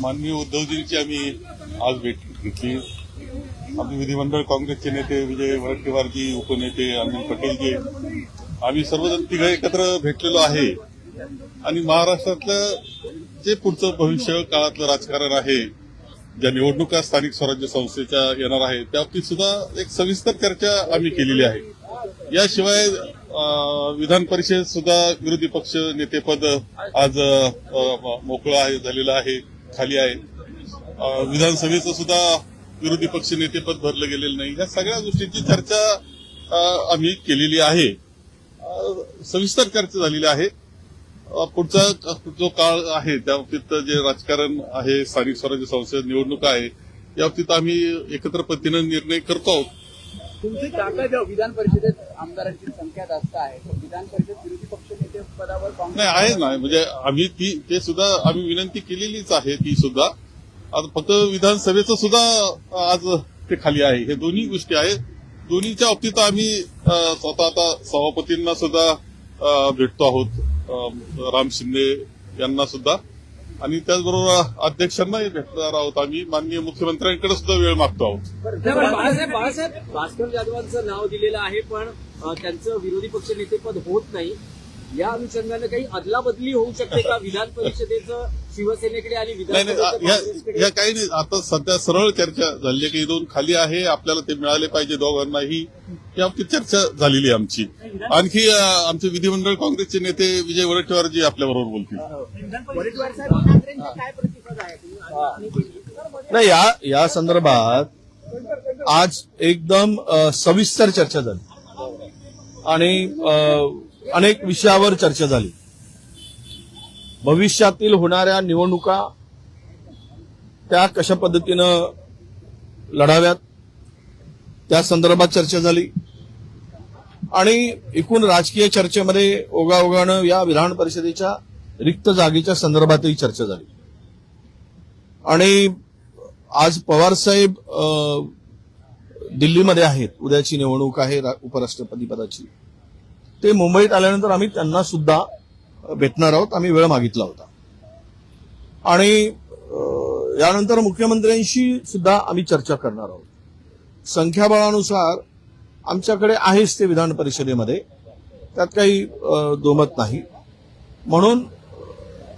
माननीय उद्धवजींची आम्ही आज भेट घेतली. आम्ही विधिमंडळ काँग्रेसचे नेते विजय वरट्टीवारजी उपनेते अनिल पटेलजी. आम्ही सर्वजण तिघं एकत्र भेटलेलो आहे. आणि महाराष्ट्रातलं जे पुढचं भविष्य काळातलं राजकारण आहे ज्या निवडणुका स्थानिक स्वराज्य संस्थेच्या येणार आहे त्या बाबतीत सुद्धा एक सविस्तर चर्चा आम्ही केलेली आहे. याशिवाय विधान परिषद सुद्धा विरोधी पक्ष नेतेपद आज मोकळं आहे झालेलं आहे खाली आहे. विधानसभेचं सुद्धा विरोधी पक्ष नेतेपद भरलं गेलेलं नाही. या सगळ्या गोष्टींची चर्चा आम्ही केलेली आहे. सविस्तर चर्चा झालेली आहे. पुढचा जो काळ आहे त्या बाबतीत जे राजकारण आहे स्थानिक स्वराज्य संसद निवडणुका आहे या बाबतीत आम्ही एकत्र पद्धतीनं निर्णय करतो आहोत. तुमची ताकद विधान परिषदेत आमदारांची संख्या जास्त आहे. विधान परिषद विरोधी पक्ष नेते पदावर नाही आहे ना. म्हणजे आम्ही ती ते सुद्धा आम्ही विनंती केलेलीच आहे ती सुद्धा. आता फक्त विधानसभेचं सुद्धा आज ते खाली आहे. हे दोन्ही गोष्टी आहेत. दोन्हीच्या बाबतीत आम्ही स्वतः आता सभापतींना सुद्धा भेटतो आहोत. राम शिंदे यांना सुद्धा. आणि त्याचबरोबर अध्यक्षांनाही भेटणार आहोत आम्ही. माननीय मुख्यमंत्र्यांकडे सुद्धा वेळ मागतो आहोत. बाळासाहेब बाळासाहेब भास्कर जाधवांचं नाव दिलेलं आहे पण त्यांचं विरोधी पक्ष नेतेपद होत नाही. या अनुषंगानं काही अदलाबदली होऊ शकते का? विधान परिषदेचं शिवसेनेकडे आणि नाही नाही विधानसभेचं या काही नाही. आता सध्या सरळ चर्चा झाली आहे की दोन खाली आहे. आपल्याला ते मिळाले पाहिजे दोघांनाही. या बाबतीत चर्चा झालेली आहे आमची. आणखी आमचे विधिमंडळ काँग्रेसचे नेते विजय वडेट्टीवारजी आपल्याबरोबर बोलतील. नाही या या संदर्भात आज एकदम सविस्तर चर्चा झाली. आणि अनेक विषयावर चर्चा झाली. भविष्यातील होणाऱ्या निवडणुका त्या कशा पद्धतीनं लढाव्यात त्या संदर्भात चर्चा झाली. आणि एकूण राजकीय चर्चेमध्ये ओगाओगानं या विधान परिषदेच्या रिक्त जागेच्या संदर्भातही चर्चा झाली. आणि आज पवारसाहेब दिल्लीमध्ये आहेत. उद्याची निवडणूक आहे रा- उपराष्ट्रपती पदाची. ते मुंबईत आल्यानंतर आम्ही त्यांना सुद्धा भेटणार आहोत. आम्ही वेळ मागितला होता. आणि यानंतर मुख्यमंत्र्यांशी सुद्धा आम्ही चर्चा करणार आहोत. संख्याबळानुसार आमच्याकडे आहेच ते विधान परिषदेमध्ये. त्यात काही दोमत नाही. म्हणून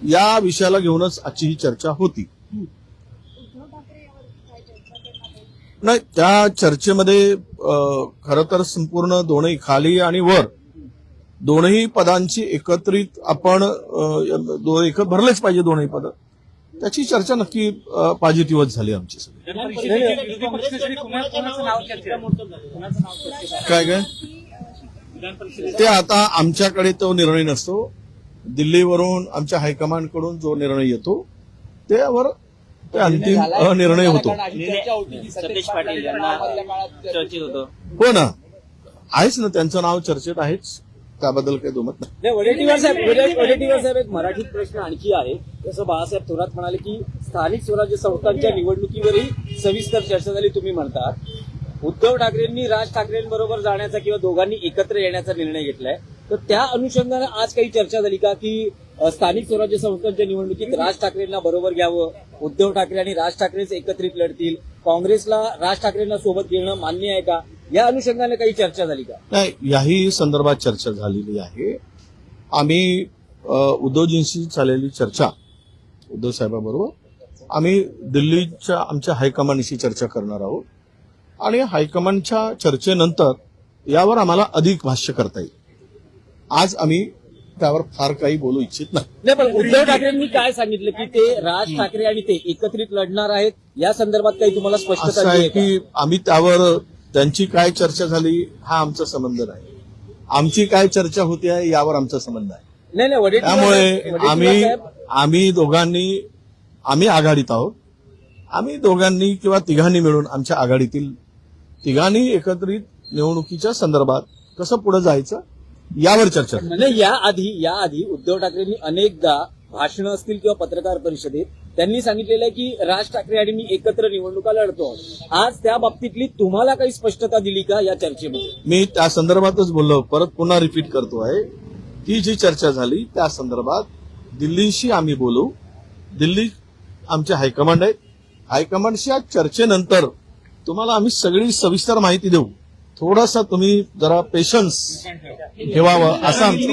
या विषयाला घेऊनच आजची ही चर्चा होती. नाही त्या चर्चेमध्ये खर तर संपूर्ण दोन्ही खाली आणि वर दोनही पदांची एकत्रित आपण अ, दो- एक भरलेच पाहिजे दोनही पद. त्याची चर्चा नक्की पॉझिटिव्हच झाली आमची सगळी. काय काय? ते आता आमच्याकडे तो निर्णय नसतो. दिल्लीवरून आमच्या हायकमांडकडून जो निर्णय येतो त्यावर ते अंतिम निर्णय होतं. हो ना. आहेच ना त्यांचं नाव चर्चेत आहेच. त्याबद्दल काही दुमत नाही. वडेट्टीवार साहेब वडेट्टीवार साहेब एक मराठीत प्रश्न आणखी आहे. जसं बाळासाहेब थोरात म्हणाले की स्थानिक स्वराज्य संस्थांच्या निवडणुकीवरही सविस्तर चर्चा झाली तुम्ही म्हणतात. उद्धव ठाकरेंनी राज ठाकरेंबरोबर जाण्याचा किंवा दोघांनी एकत्र येण्याचा निर्णय घेतलाय. तर त्या अनुषंगानं आज काही चर्चा झाली का की स्थानिक स्वराज्य संस्थांच्या निवडणुकीत राज ठाकरेंना बरोबर घ्यावं उद्धव ठाकरे आणि राज ठाकरेच एकत्रित लढतील? काँग्रेसला राज ठाकरेंना सोबत घेणं मान्य आहे का? या अनुषंगाने काही चर्चा झाली का? नाही याही संदर्भात चर्चा झालेली आहे. आम्ही उद्धवजींशी झालेली चर्चा उद्धव साहेबाबरोबर आम्ही दिल्लीच्या आमच्या हायकमांडशी चर्चा करणार आहोत. आणि हायकमांडच्या चर्चेनंतर यावर आम्हाला अधिक भाष्य करता येईल. आज आम्ही त्यावर फार काही बोलू इच्छित नाही. नाही पण उद्धव ठाकरेंनी काय सांगितलं की ते राज ठाकरे आणि ते एकत्रित लढणार आहेत? या संदर्भात काही तुम्हाला असं स्पष्टता आहे? की आम्ही त्यावर त्यांची काय चर्चा झाली हा आमचा संबंध नाही आमची काय चर्चा होती आहे यावर आमचा संबंध आहे नाही नाही वडेट्टीवार त्यामुळे आम्ही आम्ही दोघांनी आम्ही आघाडीत आहोत आम्ही दोघांनी किंवा तिघांनी मिळून आमच्या आघाडीतील तिघांनी एकत्रित निवडणुकीच्या संदर्भात कसं पुढे जायचं यावर चर्चा. नाही याआधी याआधी उद्धव ठाकरेंनी अनेकदा भाषणं असतील किंवा पत्रकार परिषदेत त्यांनी सांगितलेलं आहे की राज ठाकरे आणि मी एकत्र निवडणुका लढतो. आज त्या बाबतीतली तुम्हाला काही स्पष्टता दिली का या चर्चेमध्ये? मी त्या संदर्भातच बोललो. परत पुन्हा रिपीट करतो आहे. ती जी चर्चा झाली त्या संदर्भात दिल्लीशी आम्ही बोलू. दिल्ली आमचे हायकमांड आहेत. हायकमांडच्या चर्चेनंतर तुम्हाला आम्ही सगळी सविस्तर माहिती देऊ. थोडासा तुम्ही जरा पेशन्स ठेवावं असं आमचं.